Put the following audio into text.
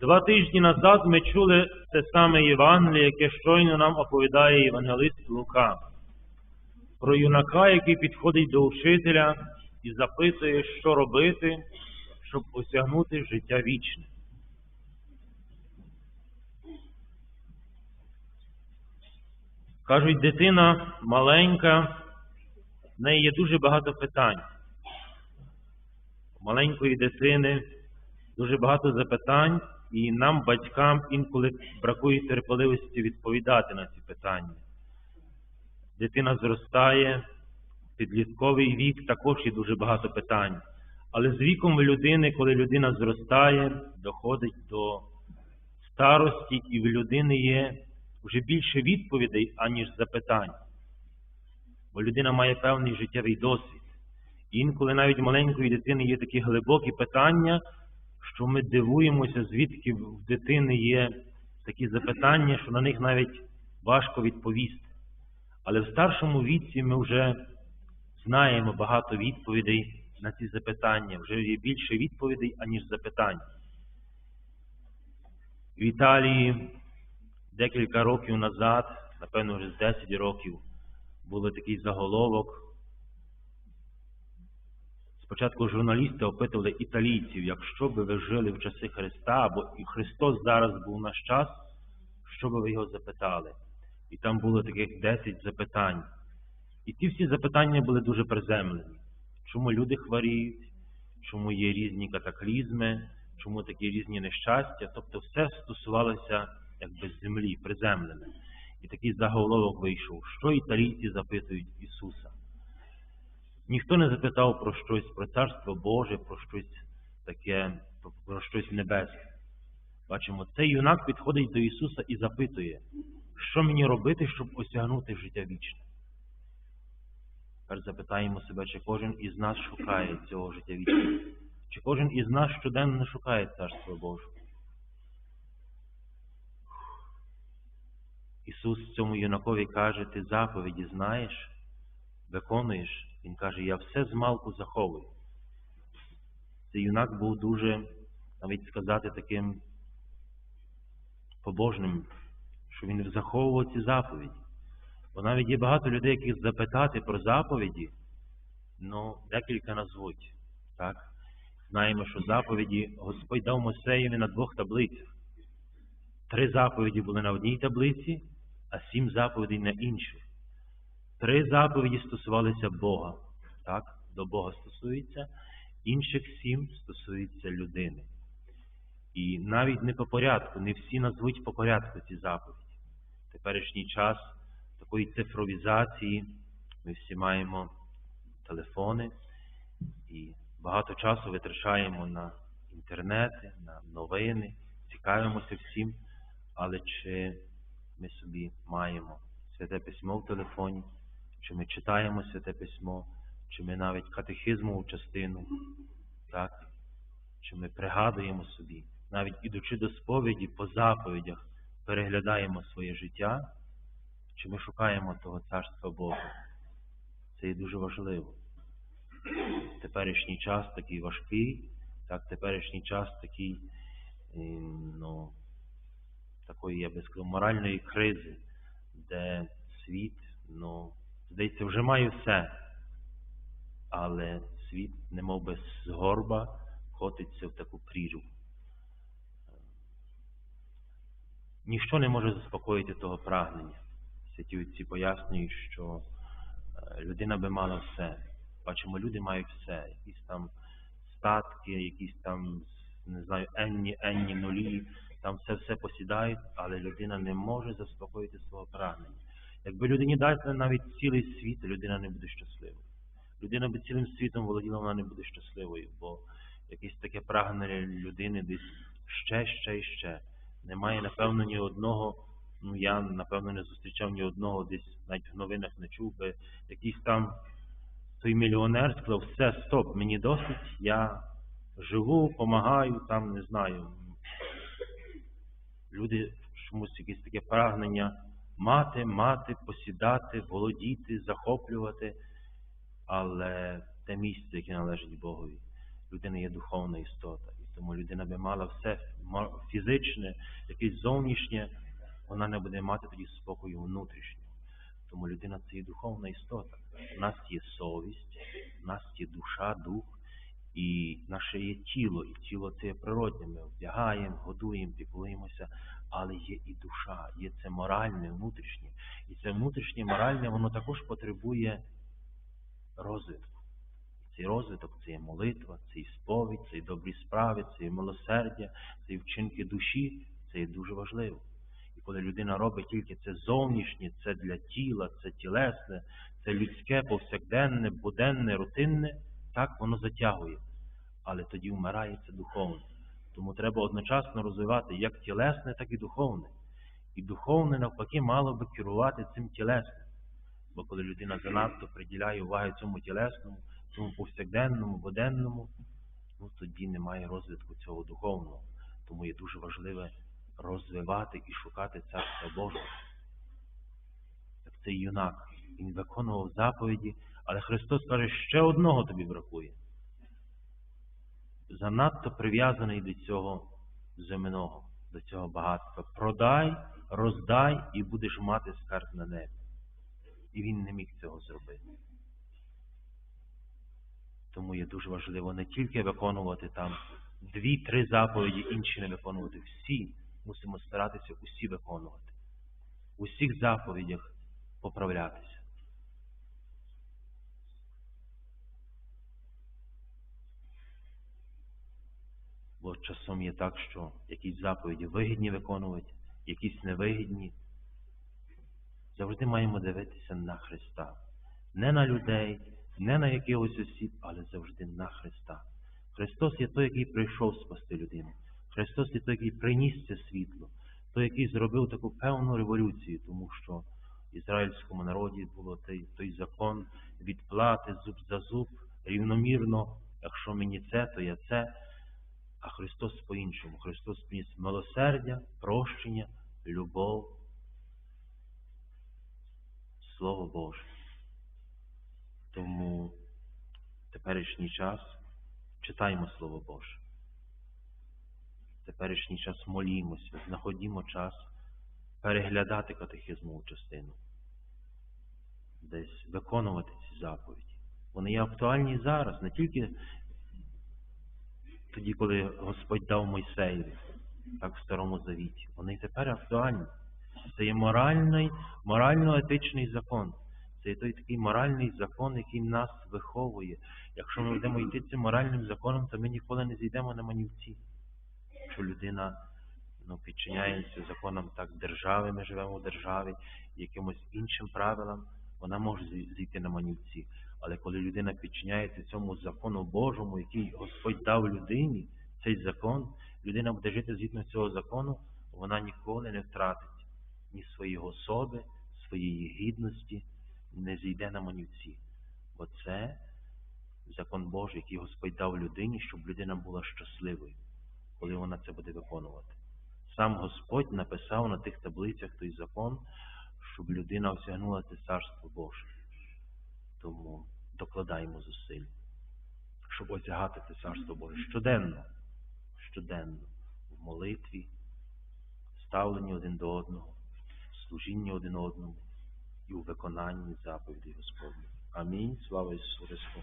Два тижні назад ми чули те саме Євангеліє, яке щойно нам оповідає Євангелист Лука. Про юнака, який підходить до учителя і запитує, що робити, щоб осягнути життя вічне. Кажуть, дитина маленька, в неї є дуже багато питань. У маленької дитини дуже багато запитань, і нам, батькам, інколи бракує терпеливості відповідати на ці питання. Дитина зростає, підлітковий вік також є дуже багато питань. Але з віком людини, коли людина зростає, доходить до старості, і в людини є вже більше відповідей, аніж запитань. Бо людина має певний життєвий досвід. І інколи навіть маленької дитини є такі глибокі питання, що ми дивуємося, звідки в дитини є такі запитання, що на них навіть важко відповісти. Але в старшому віці ми вже знаємо багато відповідей на ці запитання, вже є більше відповідей, аніж запитань. В Італії декілька років назад, напевно, вже з 10 років, був такий заголовок. Спочатку журналісти опитували італійців, якщо би ви жили в часи Христа, або і Христос зараз був наш час, що би ви його запитали? І там було таких 10 запитань. І ті всі запитання були дуже приземлені. Чому люди хворіють, чому є різні катаклізми, чому такі різні нещастя. Тобто все стосувалося якби землі, приземлене. І такий заголовок вийшов, що італійці запитують Ісуса. Ніхто не запитав про щось, про Царство Боже, про щось таке, про щось небесне. Бачимо, цей юнак підходить до Ісуса і запитує, що мені робити, щоб осягнути життя вічне. Тепер запитаємо себе, чи кожен із нас шукає цього життя вічного, чи кожен із нас щоденно шукає Царство Боже. Ісус цьому юнакові каже, ти заповіді знаєш, виконуєш. Він каже, я все змалку заховую. Цей юнак був дуже, навіть сказати, таким побожним, що він заховував ці заповіді. Бо навіть є багато людей, яких запитати про заповіді, ну, декілька назвуть. Так? Знаємо, що заповіді Господь дав Мосеєві на двох таблицях. Три заповіді були на одній таблиці, а сім заповідей на інших. Три заповіді стосувалися Бога. Так? До Бога стосується, інших сім стосується людини. І навіть не по порядку, не всі назвуть по порядку ці заповіді. Теперішній час такої цифровізації ми всі маємо телефони і багато часу витрачаємо на інтернети, на новини, цікавимося всім, але чи ми собі маємо святе письмо в телефоні, чи ми читаємо святе письмо, чи ми навіть катехизмову частину, так? чи ми пригадуємо собі, навіть ідучи до сповіді по заповідях, переглядаємо своє життя, чи ми шукаємо того Царства Бога. Це є дуже важливо. Теперішній час такий важкий, так, теперішній час такий, ну, такої, я би сказав, моральної кризи, де світ, ну, здається, вже має все, але світ, немов би з горба, котиться в таку прірву. Ніщо не може заспокоїти того прагнення. Святі отці пояснюють, що людина би мала все. Бачимо, люди мають все, якісь там статки, якісь там, не знаю, енні, енні нулі, там все все посідають, але людина не може заспокоїти свого прагнення. Якби людині дати навіть цілий світ, людина не буде щасливою. Людина би цілим світом володіла, вона не буде щасливою, бо якесь таке прагнення людини десь ще, ще і ще. Немає, напевно, ні одного, ну я, напевно, не зустрічав ні одного, десь навіть в новинах не чув би, якийсь там той мільйонер сказав, все, стоп, мені досить, я живу, допомагаю, там не знаю. Люди чомусь якесь таке прагнення мати, мати, посідати, володіти, захоплювати, але те місце, яке належить Богові, людина є духовна істота. І Тому людина би мала все фізичне, якесь зовнішнє, вона не буде мати тоді спокою внутрішнього. Тому людина це і духовна істота. У нас є совість, у нас є душа, дух, і наше є тіло, і тіло це є природне. Ми вдягаємо, годуємо, піклуємося, але є і душа, є це моральне, внутрішнє. І це внутрішнє моральне, воно також потребує розвитку. Цей розвиток це є молитва, це і сповідь, це і добрі справи, це і милосердя, це і вчинки душі, це є дуже важливо. І коли людина робить тільки це зовнішнє, це для тіла, це тілесне, це людське, повсякденне, буденне, рутинне, так воно затягує. Але тоді вмирає це духовне. Тому треба одночасно розвивати як тілесне, так і духовне. І духовне, навпаки, мало би керувати цим тілесним. Бо коли людина занадто приділяє уваги цьому тілесному, цьому повсякденному, буденному, ну тоді немає розвитку цього духовного. Тому є дуже важливе розвивати і шукати Царства Божого. Як цей юнак, він виконував заповіді, але Христос каже, ще одного тобі бракує. Занадто прив'язаний до цього земного, до цього багатства. Продай, роздай і будеш мати скарб на небі. І він не міг цього зробити. Тому є дуже важливо не тільки виконувати там дві-три заповіді, інші не виконувати. Всі мусимо старатися усі виконувати. У всіх заповідях поправлятися. Бо часом є так, що якісь заповіді вигідні виконувати, якісь невигідні. Завжди маємо дивитися на Христа. Не на людей, не на якихось осіб, але завжди на Христа. Христос є той, який прийшов спасти людину. Христос є той, який приніс це світло, той, який зробив таку певну революцію, тому що в ізраїльському народі було той, той закон відплати зуб за зуб, рівномірно, якщо мені це, то я це. А Христос по-іншому. Христос приніс милосердя, прощення, любов, Слово Боже. Тому теперішній час читаємо Слово Боже. Теперішній час молімося, знаходімо час переглядати катехизмову частину, десь виконувати ці заповіді. Вони є актуальні зараз, не тільки тоді, коли Господь дав Мойсеєві, так в Старому Завіті. Вони тепер актуальні. Це є моральний, морально-етичний закон. Це є той такий моральний закон, який нас виховує. Якщо ми будемо йти цим моральним законом, то ми ніколи не зійдемо на манівці. Якщо людина ну, підчиняється законам так держави, ми живемо в державі, якимось іншим правилам, вона може зійти на манівці. Але коли людина підчиняється цьому закону Божому, який Господь дав людині, цей закон, людина буде жити згідно цього закону, вона ніколи не втратить ні своєї особи, своєї гідності, не зійде на манівці. Бо це закон Божий, який Господь дав людині, щоб людина була щасливою, коли вона це буде виконувати. Сам Господь написав на тих таблицях той закон, щоб людина осягнула це царство Боже. Тому докладаємо зусиль, щоб осягати це царство Боже щоденно, щоденно, в молитві, ставленні один до одного, служінні один одному і у виконанні заповідей Господніх. Амінь. Слава Ісусу Христу.